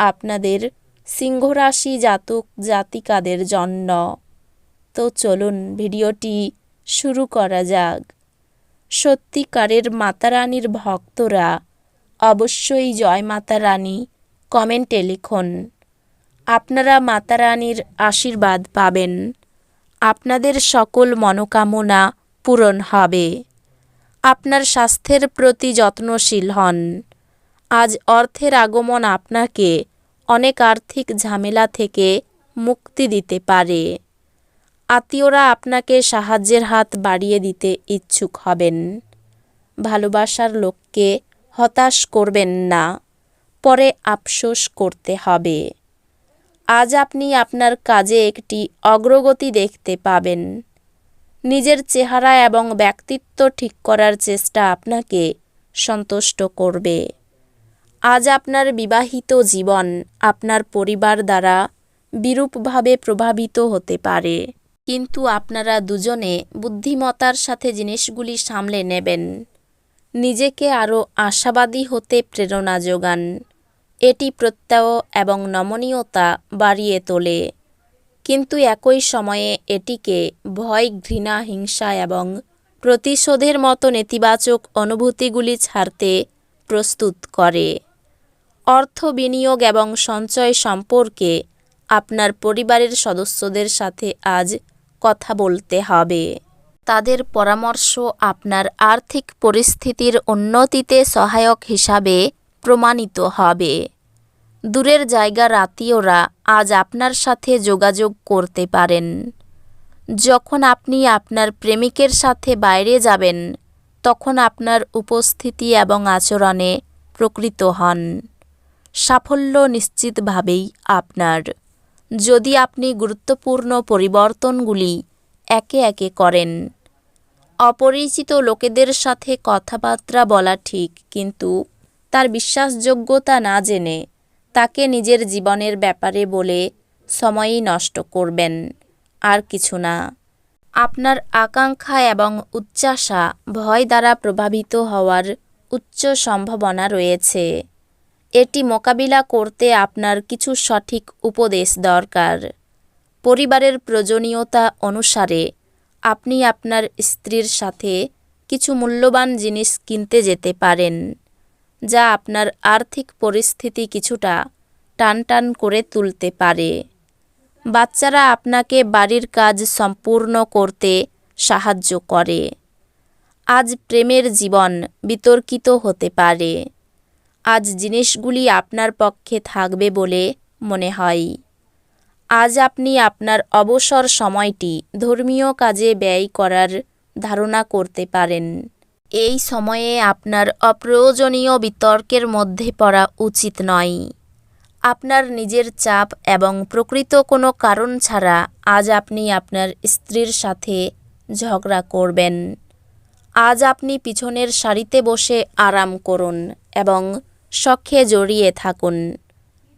আপনাদের সিংহরাশি জাতক জাতিকাদের জন্য। তো চলুন ভিডিওটি শুরু করা যাক। সত্যিকারের মাতারানীর ভক্তরা অবশ্যই জয় মাতা রানী কমেন্টে লিখুন। আপনারা মাতারানীর আশীর্বাদ পাবেন। আপনাদের সকল মনোকামনা পূরণ হবে। আপনার স্বাস্থ্যের প্রতি যত্নশীল হন। আজ অর্থের আগমন আপনাকে অনেক আর্থিক ঝামেলা থেকে মুক্তি দিতে পারে। আত্মীয়রা আপনাকে সাহায্যের হাত বাড়িয়ে দিতে ইচ্ছুক হবেন। ভালোবাসার লোককে হতাশ করবেন না, পরে আফসোস করতে হবে। আজ আপনি আপনার কাজে একটি অগ্রগতি দেখতে পাবেন। নিজের চেহারা এবং ব্যক্তিত্ব ঠিক করার চেষ্টা আপনাকে সন্তুষ্ট করবে। আজ আপনার বিবাহিত জীবন আপনার পরিবার দ্বারা বিরূপভাবে প্রভাবিত হতে পারে। কিন্তু আপনারা দুজনে বুদ্ধিমতার সাথে জিনিসগুলি সামলে নেবেন। নিজেকে আরও আশাবাদী হতে প্রেরণা যোগান। এটি প্রত্যয় এবং নমনীয়তা বাড়িয়ে তোলে। কিন্তু একই সময়ে এটিকে ভয়, ঘৃণা, হিংসা এবং প্রতিশোধের মতো নেতিবাচক অনুভূতিগুলি ছাড়তে প্রস্তুত করে। অর্থ বিনিয়োগ এবং সঞ্চয় সম্পর্কে আপনার পরিবারের সদস্যদের সাথে আজ কথা বলতে হবে। তাদের পরামর্শ আপনার আর্থিক পরিস্থিতির উন্নতিতে সহায়ক হিসাবে প্রমাণিত হবে। দূরের জায়গার আত্মীয়রা আজ আপনার সাথে যোগাযোগ করতে পারেন। যখন আপনি আপনার প্রেমিকের সাথে বাইরে যাবেন, তখন আপনার উপস্থিতি এবং আচরণে প্রকৃত হন। সাফল্য নিশ্চিতভাবেই আপনার। যদি আপনি গুরুত্বপূর্ণ পরিবর্তনগুলি একে একে করেন, অপরিচিত লোকেদের সাথে কথাবার্তা বলা ঠিক, কিন্তু তার বিশ্বাসযোগ্যতা না জেনে তাকে নিজের জীবনের ব্যাপারে বলে সময়ই নষ্ট করবেন, আর কিছু না। আপনার আকাঙ্ক্ষা এবং উচ্চাসা ভয় দ্বারা প্রভাবিত হওয়ার উচ্চ সম্ভাবনা রয়েছে। এটি মোকাবিলা করতে আপনার কিছু সঠিক উপদেশ দরকার। পরিবারের প্রয়োজনীয়তা অনুসারে আপনি আপনার স্ত্রীর সাথে কিছু মূল্যবান জিনিস কিনতে যেতে পারেন, যা আপনার আর্থিক পরিস্থিতি কিছুটা টানটান করে তুলতে পারে। বাচ্চারা আপনাকে বাড়ির কাজ সম্পূর্ণ করতে সাহায্য করে। আজ প্রেমের জীবন বিতর্কিত হতে পারে। আজ জিনিসগুলি আপনার পক্ষে থাকবে বলে মনে হয়। আজ আপনি আপনার অবসর সময়টি ধর্মীয় কাজে ব্যয় করার ধারণা করতে পারেন। এই সময়ে আপনার অপ্রয়োজনীয় বিতর্কের মধ্যে পড়া উচিত নয়। আপনার নিজের চাপ এবং প্রকৃত কোনো কারণ ছাড়া আজ আপনি আপনার স্ত্রীর সাথে ঝগড়া করবেন। আজ আপনি পিছনের সারিতে বসে আরাম করুন এবং শখে জড়িয়ে থাকুন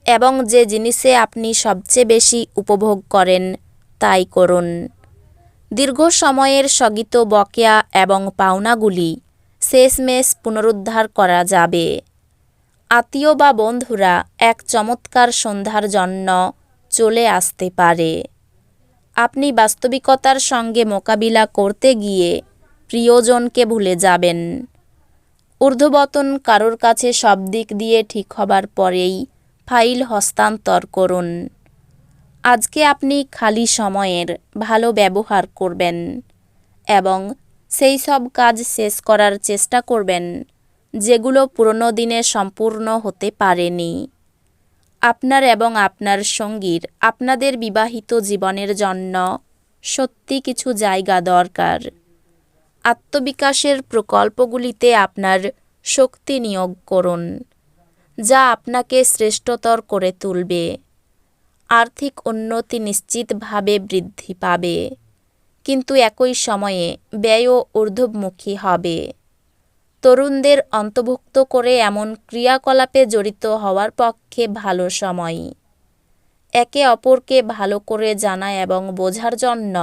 এবং যে জিনিসে আপনি সবচেয়ে বেশি উপভোগ করেন, তাই করুন। দীর্ঘ সময়ের স্থগিত বকেয়া এবং পাওনাগুলি শেষমেশ পুনরুদ্ধার করা যাবে। আত্মীয় বা বন্ধুরা এক চমৎকার সন্ধ্যার জন্য চলে আসতে পারে। আপনি বাস্তবিকতার সঙ্গে মোকাবিলা করতে গিয়ে প্রিয়জনকে ভুলে যাবেন। ঊর্ধ্ববতন কারোর কাছে সব দিক দিয়ে ঠিক হবার পরেই ফাইল হস্তান্তর করুন। আজকে আপনি খালি সময়ের ভালো ব্যবহার করবেন এবং সেই সব কাজ শেষ করার চেষ্টা করবেন, যেগুলো পুরনো দিনে সম্পূর্ণ হতে পারেনি। আপনার এবং আপনার সঙ্গীর, আপনাদের বিবাহিত জীবনের জন্য সত্যি কিছু জায়গা দরকার। আত্মবিকাশের প্রকল্পগুলিতে আপনার শক্তি নিয়োগ করুন, যা আপনাকে শ্রেষ্ঠতর করে তুলবে। আর্থিক উন্নতি নিশ্চিতভাবে বৃদ্ধি পাবে, কিন্তু একই সময়ে ব্যয়ও ঊর্ধ্বমুখী হবে। তরুণদের অন্তর্ভুক্ত করে এমন ক্রিয়াকলাপে জড়িত হওয়ার পক্ষে ভালো সময়। একে অপরকে ভালো করে জানা এবং বোঝার জন্য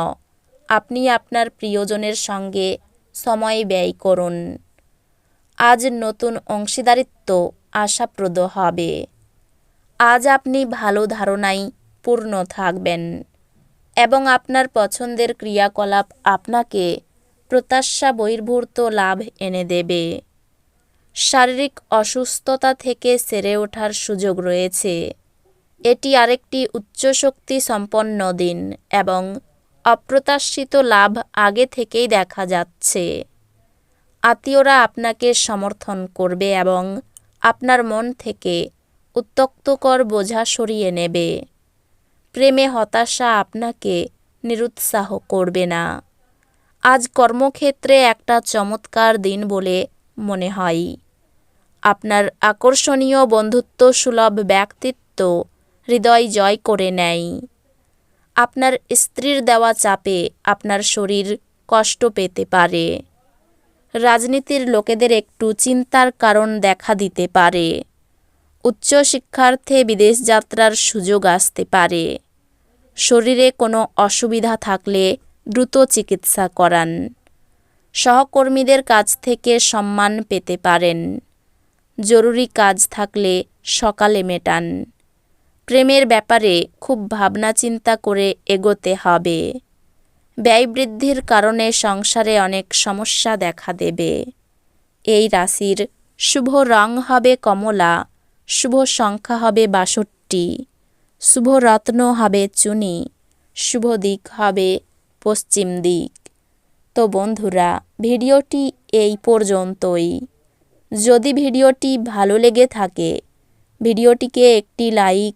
আপনি আপনার প্রিয়জনের সঙ্গে সময় ব্যয় করুন। আজ নতুন অংশীদারিত্ব আশাপ্রদ হবে। আজ আপনি ভালো ধারণায় পূর্ণ থাকবেন এবং আপনার পছন্দের ক্রিয়াকলাপ আপনাকে প্রত্যাশা বহির্ভূত লাভ এনে দেবে। শারীরিক অসুস্থতা থেকে সেরে ওঠার সুযোগ রয়েছে। এটি আরেকটি উচ্চশক্তি সম্পন্ন দিন এবং অপ্রত্যাশিত লাভ আগে থেকেই দেখা যাচ্ছে। আত্মীয়রা আপনাকে সমর্থন করবে এবং আপনার মন থেকে উত্তক্তকর বোঝা সরিয়ে নেবে। প্রেমে হতাশা আপনাকে নিরুৎসাহ করবে না। আজ কর্মক্ষেত্রে একটা চমৎকার দিন বলে মনে হয়। আপনার আকর্ষণীয় বন্ধুত্ব সুলভ ব্যক্তিত্ব হৃদয় জয় করে নেয়। আপনার স্ত্রীর দেওয়া চাপে আপনার শরীর কষ্ট পেতে পারে। রাজনীতির লোকেদের একটু চিন্তার কারণ দেখা দিতে পারে। উচ্চ উচ্চশিক্ষার্থে বিদেশ যাত্রার সুযোগ আসতে পারে। শরীরে কোনো অসুবিধা থাকলে দ্রুত চিকিৎসা করান। সহকর্মীদের কাছ থেকে সম্মান পেতে পারেন। জরুরি কাজ থাকলে সকালে মেটান। প্রেমের ব্যাপারে খুব ভাবনা চিন্তা করে এগোতে হবে। ব্যয় বৃদ্ধির কারণে সংসারে অনেক সমস্যা দেখা দেবে। এই রাশির শুভ রং হবে কমলা, শুভ সংখ্যা হবে বাষট্টি, শুভ রত্ন হবে চুনি, শুভ দিক হবে পশ্চিম দিক। তো বন্ধুরা, ভিডিওটি এই পর্যন্তই। যদি ভিডিওটি ভালো লেগে থাকে, ভিডিওটিকে একটি লাইক